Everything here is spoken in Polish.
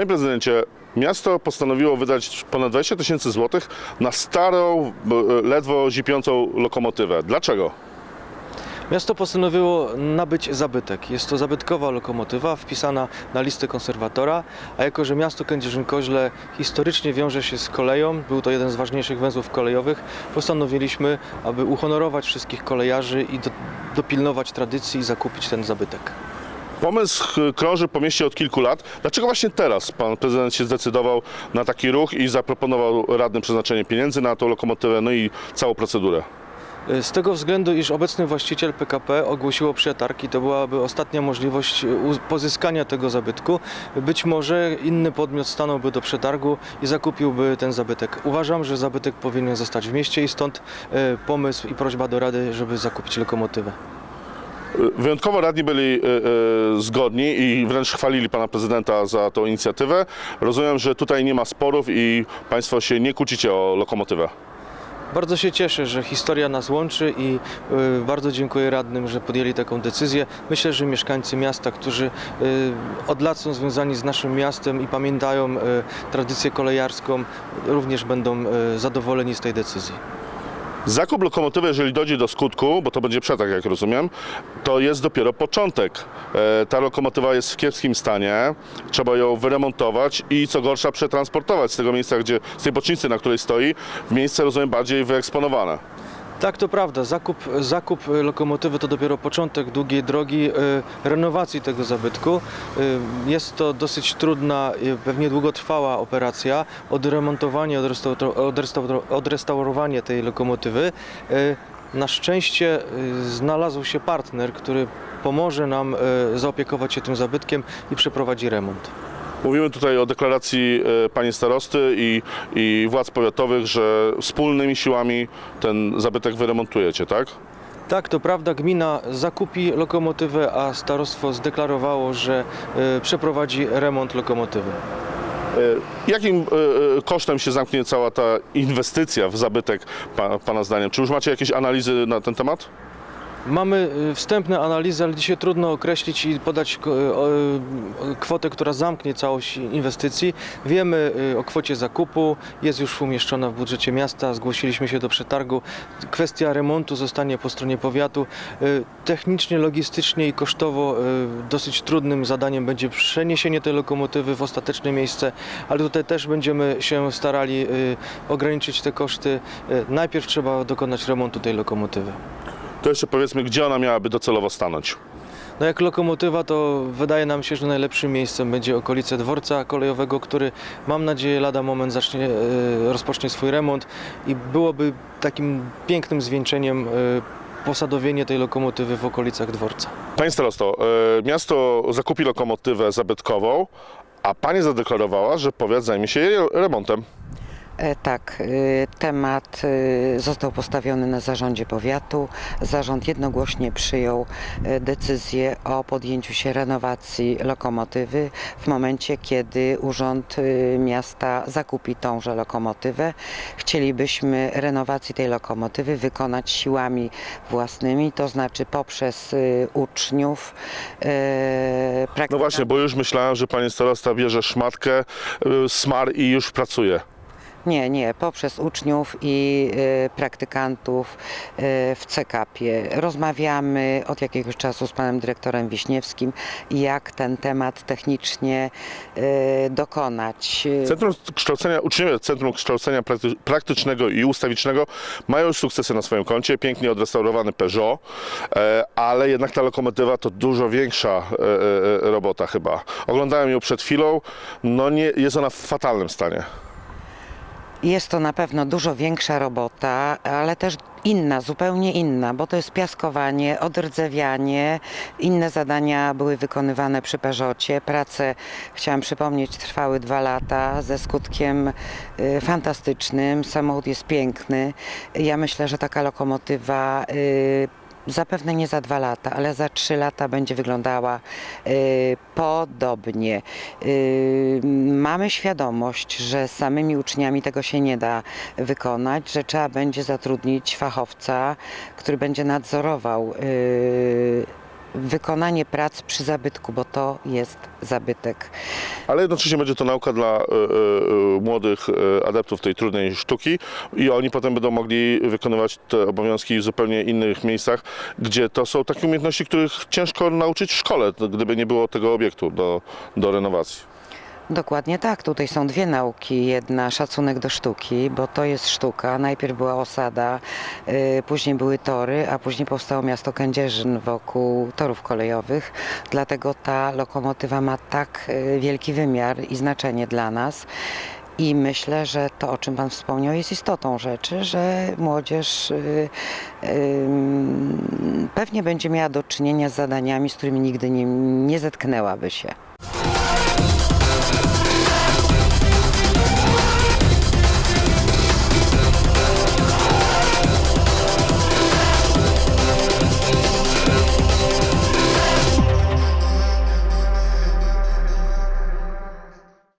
Panie prezydencie, miasto postanowiło wydać ponad 20 tysięcy złotych na starą, b- ledwo zipiącą lokomotywę. Dlaczego? Miasto postanowiło nabyć zabytek. Jest to zabytkowa lokomotywa wpisana na listę konserwatora, a jako, że miasto Kędzierzyn-Koźle historycznie wiąże się z koleją, był to jeden z ważniejszych węzłów kolejowych, postanowiliśmy, aby uhonorować wszystkich kolejarzy i do, dopilnować tradycji i zakupić ten zabytek. Pomysł ch- krąży po mieście od kilku lat. Dlaczego właśnie teraz pan prezydent się zdecydował na taki ruch i zaproponował radnym przeznaczenie pieniędzy na tą lokomotywę, no i całą procedurę? Z tego względu, iż obecny właściciel PKP ogłosiło przetarg i to byłaby ostatnia możliwość u- pozyskania tego zabytku. Być może inny podmiot stanąłby do przetargu i zakupiłby ten zabytek. Uważam, że zabytek powinien zostać w mieście i stąd e, pomysł i prośba do Rady, żeby zakupić lokomotywę. Wyjątkowo radni byli e, e, zgodni i wręcz chwalili pana prezydenta za tą inicjatywę. Rozumiem, że tutaj nie ma sporów i państwo się nie kłócicie o lokomotywę. Bardzo się cieszę, że historia nas łączy i e, bardzo dziękuję radnym, że podjęli taką decyzję. Myślę, że mieszkańcy miasta, którzy e, od lat są związani z naszym miastem i pamiętają e, tradycję kolejarską, również będą e, zadowoleni z tej decyzji. Zakup lokomotywy, jeżeli dojdzie do skutku, bo to będzie przetarg, jak rozumiem, to jest dopiero początek. E, Ta lokomotywa jest w kiepskim stanie, trzeba ją wyremontować i co gorsza przetransportować z tego miejsca, gdzie, z tej bocznicy, na której stoi, w miejsce, rozumiem, bardziej wyeksponowane. Tak, to prawda. Zakup, zakup e, lokomotywy to dopiero początek długiej drogi e, renowacji tego zabytku. E, Jest to dosyć trudna, pewnie długotrwała operacja. Odremontowanie, odrestauro, odrestauro, odrestaurowanie tej lokomotywy. Na szczęście znalazł się partner, który pomoże nam zaopiekować się tym zabytkiem i przeprowadzi remont. Mówimy tutaj o deklaracji e, pani starosty i, i władz powiatowych, że wspólnymi siłami ten zabytek wyremontujecie, tak? Tak, to prawda, gmina zakupi lokomotywę, a starostwo zdeklarowało, że e, przeprowadzi remont lokomotywy. E, Jakim kosztem się zamknie cała ta inwestycja w zabytek, pa, pana zdaniem? Czy już macie jakieś analizy na ten temat? Mamy y, wstępne analizy, ale dzisiaj trudno określić i podać y, y, kwotę, która zamknie całość inwestycji. Wiemy o kwocie zakupu, jest już umieszczona w budżecie miasta, zgłosiliśmy się do przetargu. Kwestia remontu zostanie po stronie powiatu. Technicznie, logistycznie i kosztowo dosyć trudnym zadaniem będzie przeniesienie tej lokomotywy w ostateczne miejsce, ale tutaj też będziemy się starali ograniczyć te koszty. Najpierw trzeba dokonać remontu tej lokomotywy. To jeszcze powiedzmy, gdzie ona miałaby docelowo stanąć. No jak lokomotywa, to wydaje nam się, że najlepszym miejscem będzie okolice dworca kolejowego, który mam nadzieję lada moment zacznie, e, rozpocznie swój remont i byłoby takim pięknym zwieńczeniem e, posadowienie tej lokomotywy w okolicach dworca. Panie starosto, e, miasto zakupi lokomotywę zabytkową, a pani zadeklarowała, że powiat zajmie się jej remontem. E, Tak, y, temat y, został postawiony na zarządzie powiatu. Zarząd jednogłośnie przyjął decyzję o podjęciu się renowacji lokomotywy w momencie, kiedy Urząd Miasta zakupi tąże lokomotywę. Chcielibyśmy renowacji tej lokomotywy wykonać siłami własnymi, to znaczy poprzez uczniów. y, No właśnie, bo już myślałem, że pani starosta bierze szmatkę, e, smar i już pracuje. Nie, nie, poprzez uczniów i y, praktykantów y, w CKP-ie. Rozmawiamy od jakiegoś czasu z panem dyrektorem Wiśniewskim, jak ten temat technicznie y, dokonać. Centrum Kształcenia, uczniowie Centrum Kształcenia Prakty- Praktycznego i Ustawicznego mają już sukcesy na swoim koncie, pięknie odrestaurowany Peugeot, e, ale jednak ta lokomotywa to dużo większa e, e, robota chyba. Oglądałem ją przed chwilą, no nie, jest ona w fatalnym stanie. Jest to na pewno dużo większa robota, ale też inna, zupełnie inna, bo to jest piaskowanie, odrdzewianie. Inne zadania były wykonywane przy Peugeotie. Prace, chciałam przypomnieć, trwały dwa lata ze skutkiem y, fantastycznym. Samochód jest piękny. Ja myślę, że taka lokomotywa y, Zapewne nie za dwa lata, ale za trzy lata będzie wyglądała y, podobnie. Y, mamy świadomość, że samymi uczniami tego się nie da wykonać, że trzeba będzie zatrudnić fachowca, który będzie nadzorował y, wykonanie prac przy zabytku, bo to jest zabytek. Ale jednocześnie będzie to nauka dla e, e, młodych e, adeptów tej trudnej sztuki i oni potem będą mogli wykonywać te obowiązki w zupełnie innych miejscach, gdzie to są takie umiejętności, których ciężko nauczyć w szkole, gdyby nie było tego obiektu do, do renowacji. Dokładnie tak. Tutaj są dwie nauki. Jedna szacunek do sztuki, bo to jest sztuka. Najpierw była osada, y, później były tory, a później powstało miasto Kędzierzyn wokół torów kolejowych. Dlatego ta lokomotywa ma tak y, wielki wymiar i znaczenie dla nas. I myślę, że to, o czym Pan wspomniał, jest istotą rzeczy, że młodzież y, pewnie będzie miała do czynienia z zadaniami, z którymi nigdy nie, nie zetknęłaby się.